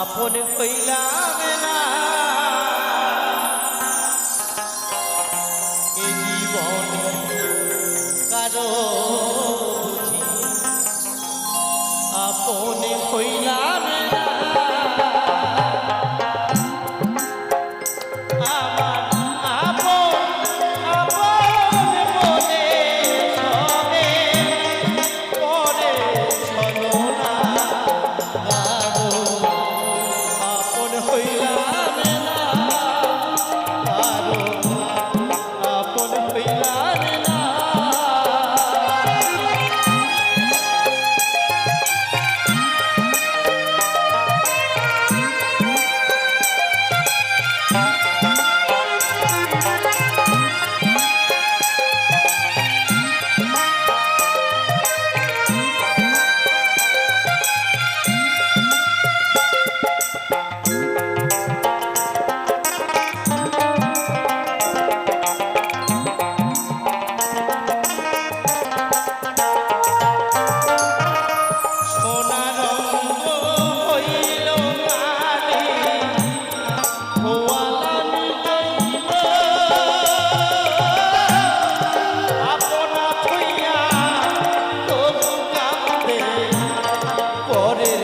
আপন হইলাম না। এ জীবন কারও আপন হইলাম por.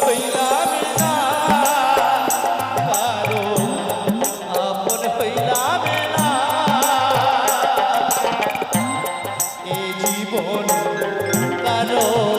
হইলাম না কারও আপন হইলাম না এই জীবন কারও